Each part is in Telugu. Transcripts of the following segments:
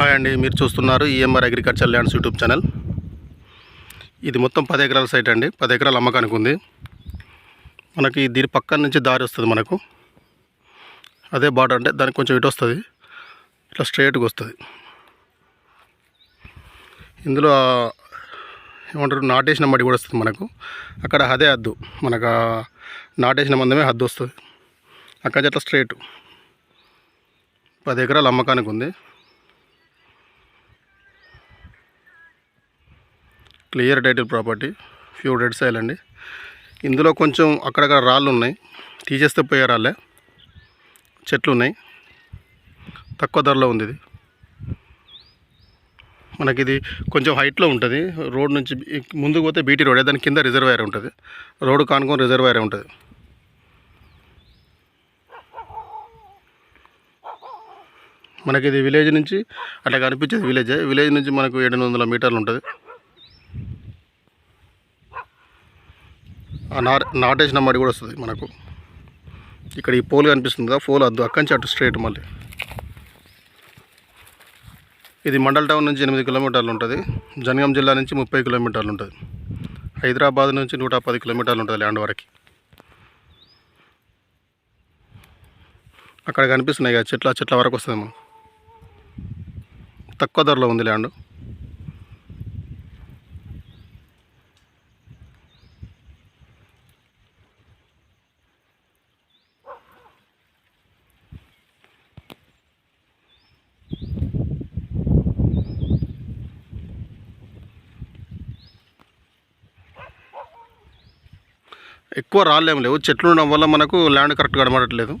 హాయ్ అండి మీరు చూస్తున్నారు EMR agriculture lands YouTube channel. ఇది మొత్తం పది ఎకరాల సైట్ అండి పది ఎకరాల అమ్మకానికి ఉంది. మనకి దీని పక్కన నుంచి దారి వస్తుంది మనకు. అదే బార్డర్ అంటే దానికి కొంచెం ఇటు వస్తుంది ఇట్లా స్ట్రైట్గా వస్తుంది. ఇందులో ఏమంటారు నాటేసిన మడి కూడా వస్తుంది మనకు. అక్కడ అదే హద్దు మనకు నాటేసిన మందమే హద్దు వస్తుంది. అక్కడ నుంచి అట్లా స్ట్రైట్ పది ఎకరాల అమ్మకానికి ఉంది. క్లియర్ టైటిల్ ప్రాపర్టీ ఫ్యూ డెడ్ సైల్ అండి. ఇందులో కొంచెం అక్కడక్కడ రాళ్ళు ఉన్నాయి. తీసేస్తే పోయే రాళ్ళే. చెట్లు ఉన్నాయి తక్కువ ధరలో ఉంది ఇది మనకి ఇది కొంచెం హైట్లో ఉంటుంది. రోడ్ నుంచి ముందుకు పోతే బీటీ రోడ్ దాని కింద రిజర్వాయర్ ఉంటుంది. రోడ్డు కానుకొని రిజర్వాయర్ ఉంటుంది. మనకి ఇది విలేజ్ నుంచి అట్లా కనిపించేది విలేజే. విలేజ్ నుంచి మనకు ఏడు వందల మీటర్లు ఉంటుంది. నాటేసిన మడి కూడా వస్తుంది మనకు. ఇక్కడ ఈ పోల్ కనిపిస్తుంది కదా పోల్ వద్దు అక్కడి నుంచి అటు స్ట్రైట్ మళ్ళీ. ఇది మండల్ టౌన్ నుంచి ఎనిమిది కిలోమీటర్లు ఉంటుంది. జనగాం జిల్లా నుంచి ముప్పై కిలోమీటర్లు ఉంటుంది. హైదరాబాద్ నుంచి నూట పది కిలోమీటర్లు ఉంటుంది ల్యాండ్ వరకు. అక్కడ కనిపిస్తున్నాయి కదా చెట్ల చెట్ల వరకు వస్తుంది మనం తక్కువ ధరలో ఉంది ల్యాండ్. ఎక్కువ రాళ్ళు లేవు. చెట్లు ఉండడం వల్ల మనకు ల్యాండ్ కరెక్ట్గా కనబడట్లేదు.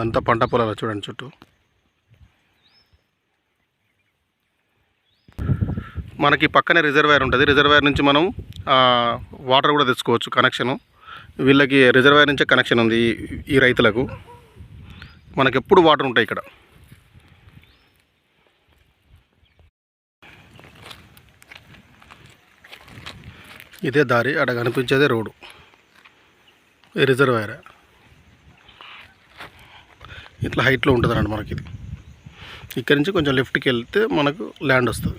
అంతా పంట పొలాలు చూడండి చుట్టూ. మనకి పక్కనే రిజర్వాయర్ ఉంటుంది. రిజర్వాయర్ నుంచి మనం వాటర్ కూడా తెచ్చుకోవచ్చు కనెక్షను. వీళ్ళకి రిజర్వాయర్ నుంచే కనెక్షన్ ఉంది ఈ- రైతులకు. మనకి ఎప్పుడు వాటర్ ఉంటాయి ఇక్కడ. ఇదే దారి అక్కడ కనిపించేదే రోడ్డు. ఈ రిజర్వాయర్ ఇట్లా హైట్లో ఉంటుంది అన్నమాట మనకి ఇది ఇక్కడి నుంచి కొంచెం లెఫ్ట్కి వెళ్తే మనకు ల్యాండ్ వస్తుంది.